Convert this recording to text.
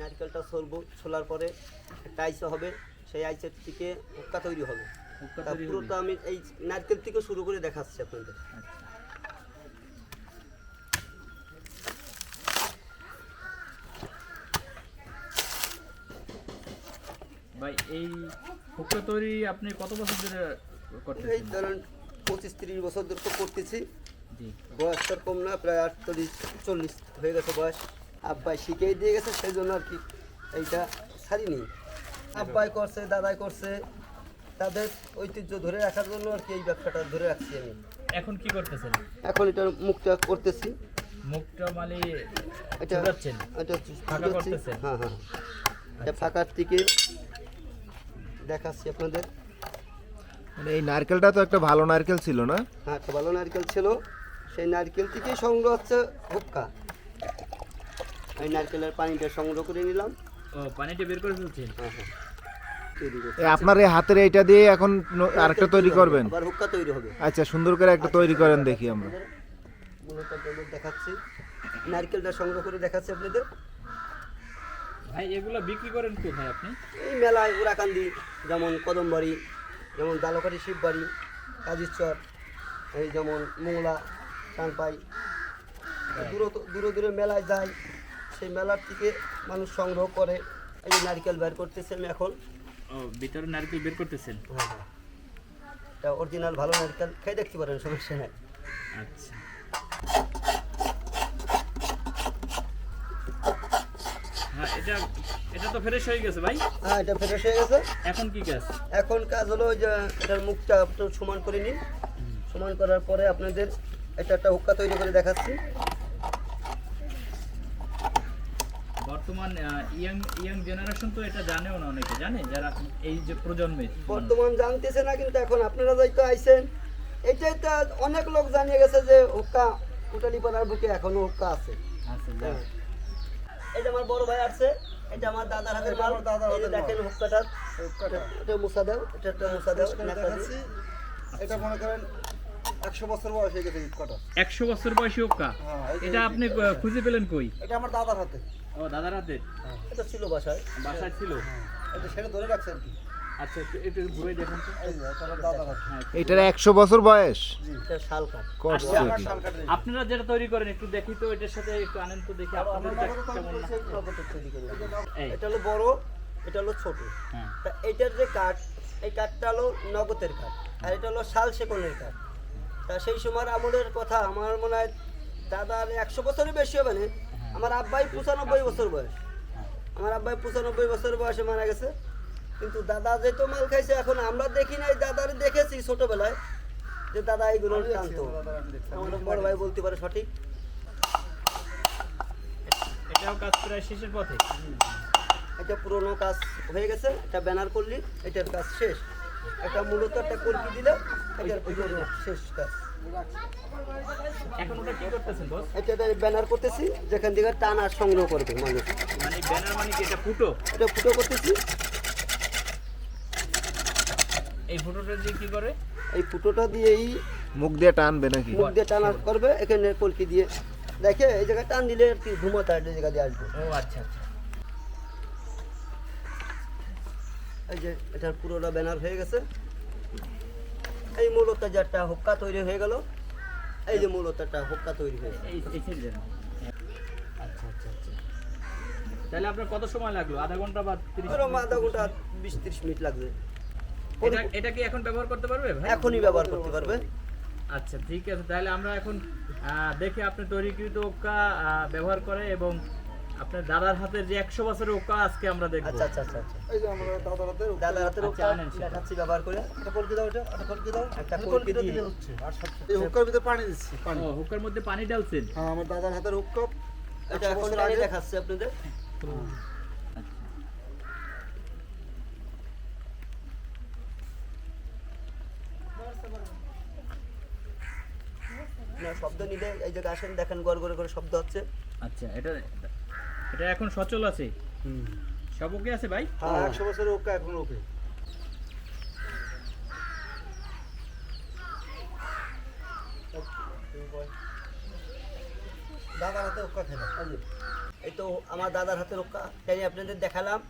নারকেলটা ছলবো ছোলার পরে একটা আইসে হবে সেই আইসের থেকে হুক্কা তৈরি হবে। পুরোটা আমি এই নারকেল থেকে শুরু করে দেখাচ্ছি আপনাদের। ভাই এই হুক্কা তৈরি আপনি কত বছর ধরে এই করতেছেন ধরেন পঁচিশ তিরিশ বছর ধরে তো করতেছি। জি। বয়স তো কম না প্রায় আটচল্লিশ চল্লিশ হয়ে গেছে বয়স। আব্বাই শিখেই দিয়ে গেছে সেই জন্য আর কি এইটা ছাড়িনি। আব্বাই করছে দাদাই করছে তাদের ঐতিহ্য ধরে রাখার জন্য আর কি এই ব্যবসাটা ধরে রাখছি আমি। এখন কি করতেছেন? এখন এটা মুখটা করতেছি। মুখটা মানে এটা এটা ফাঁকা করতেছেন? হ্যাঁ হ্যাঁ। এটা ফাঁকার থেকে দেখাচ্ছি আপনাদের। মানে এই নারকেলটা তো একটা ভালো নারকেল ছিল না? হ্যাঁ একটা ভালো নারকেল ছিল। সেই নারকেল থেকেই সংগ্রহ হচ্ছে হুক্কা এই নারকেলের পানিটা সংগ্রহ করে নিলাম। ও পানিটা বের করে ফেলছেন হ্যাঁ হ্যাঁ। আপনার এই হাতের এইটা দিয়ে এখন ন- আরেকটা তৈরি করবেন? আবার হুক্কা তৈরি হবে। আচ্ছা সুন্দর করে একটা তৈরি করেন দেখি আমরা। মূলত দেখাচ্ছি। নারকেলটা সংগ্রহ করে দেখাচ্ছি আপনাদের। ভাই এগুলো বিক্রি করেন কোথায় আপনি? এই মেলায় উড়াকান্দি যেমন কদমবাড়ি যেমন দালকাঠি শিববাড়ি কাজিরচর এই যেমন মোংলা টানপাই দূর দূরে দূরে মেলায় যায় সেই মেলার থেকে মানুষ সংগ্রহ করে এই যে নারকেল বের করতেছি আমি এখন। ও ভিতরে নারকেল বের করতেছেন? হ্যাঁ হ্যাঁ। এটা অরিজিনাল ভালো নারকেল। খেয়ে দেখতে পারেন সমস্যা নাই। আচ্ছা। হ্যাঁ এটা এটা তো ফ্রেশ হয়ে গেছে ভাই। হ্যাঁ এটা ফ্রেশ হয়ে গেছে। এখন কি গ্যাস এখন কাজ হলো ওই যে এটার মুখটা একটু সমান করে নিন। সমান করার পরে আপনাদের এটা একটা হুক্কা তৈরি করে দেখাচ্ছি। বর্তমান ইয়াং ইয়াং জেনারেশন তো এটা জানেও না অনেকে জানে যারা এই যে প্রজন্মের বর্তমান জানতেছে না কিন্তু এখন আপনারা যাইতো আইছেন। এটাই তো অনেক লোক জানিয়ে গেছে যে হুক্কা উটালি পাড়ার বুকে এখনও হুক্কা আছে। হ্যাঁ। এটা আমার বড় ভাই আছে এটা আমার দাদার হাতের মাল দেখেন হুক্কাটা। এটা মুসা দাও এটা একটা মুসা দাও এটা মনে করেন একশো বছর বয়স হয়ে গেছে কটা একশো বছর বয়সী ওকা হ্যাঁ, এটা আপনি খুঁজে পেলেন কই? এটা আমার দাদার হাতে। ও দাদার হাতে? এটা ছিল বাসায়। বাসায় ছিল? এটা সেটা ধরে রাখছে আর কি। হ্যাঁ এটার একশো বছর বয়স? আপনারা যেটা তৈরি করেন একটু দেখি তো এটার সাথে একটু আনেন তো দেখি এটা হলো বড় এটা হলো ছোট। হ্যাঁ। তা এটার যে কাঠ এই কাঠটা হলো নগদের কাঠ আর এটা হলো শাল সেকনের কাঠ। তা সেই সময়ের আমলের কথা আমার মনে হয় দাদার একশো বছরের বেশি হবে না। আমার আব্বাই পঁচানব্বই বছর বয়স। আমার আব্বাই পঁচানব্বই বছর বয়সে মারা গেছে। কিন্তু দাদা যেহেতু মাল খাইছে এখন আমরা দেখি নাই দাদার দেখেছি ছোটবেলায় যে দাদা এইগুলো জানতো আমাদের বড় ভাই বলতে পারে সঠিক। এটাও কাজ প্রায় শেষের পথে। এটা পুরোনো কাজ হয়ে গেছে এটা ব্যানার করলি এটার কাজ শেষ। এটা মূলত একটা কলকি দিলে শেষ কাজ। এখন ওটা কি করতেছেন বস এটা ব্যানার করতেছি যেখান থেকে টান আর সংগ্রহ করবে মানুষ। মানে ব্যানার মানে কি এটা ফুটো? এটা ফুটো করতেছি। এই ফুটোটা দিয়ে কি করে? এই ফুটোটা দিয়েই মুখ দিয়ে টানবে নাকি? মুখ দিয়ে টানা করবে এখানে কলকি দিয়ে। দেখে এই জায়গায় টান দিলে আর কি ধুমোটা এই জায়গা দিয়ে আসবে। ও আচ্ছা আচ্ছা। এই যে এটার পুরোটা ব্যানার হয়ে গেছে। এই মূলত যে একটা হুক্কা তৈরি হয়ে গেল এই যে মূলত একটা হুক্কা তৈরি এই এই আচ্ছা আচ্ছা আচ্ছা। তাহলে আপনার কত সময় লাগল? আধা ঘণ্টা বা তিরিশ আধা ঘণ্টা বিশ ত্রিশ মিনিট লাগবে। এটা কি এখন ব্যবহার করতে পারবে এখনই ব্যবহার করতে পারবে। আচ্ছা ঠিক আছে। তাহলে আমরা এখন দেখি আপনি তৈরিকৃত ওকা ব্যবহার করে এবং আপনার দাদার হাতের যে একশো বছরের ওকা আজকে আমরা দেখব। আচ্ছা আচ্ছা আচ্ছা আচ্ছা। এই যে আমার দাদার হাতে দাদা হাতের আচ্ছা, উপর আনেন দেখাচ্ছি ব্যবহার করে একটা কলকি দাও এটা একটা কলকি দাও একটা কলকি দিয়ে। হচ্ছে। আর এই হুক্কার ভিতরে পানি দিচ্ছি পানি। ও হুকার মধ্যে পানি ডালছেন হ্যাঁ আমার দাদার হাতের হুক্কা এটা এখন আগে দেখাচ্ছি আপনাদের। শব্দ নিলে এই যে আসেন দেখেন গড় গড়ে করে শব্দ হচ্ছে। আচ্ছা এটা এটা এখন সচল আছে। সব ওকে আছে ভাই? হ্যাঁ একশো বছরের ওকে এখন ওকে দাদার হাতে রক্ষা খেলা এই এই তো আমার দাদার হাতে রক্ষা তাই আপনাদের দেখালাম।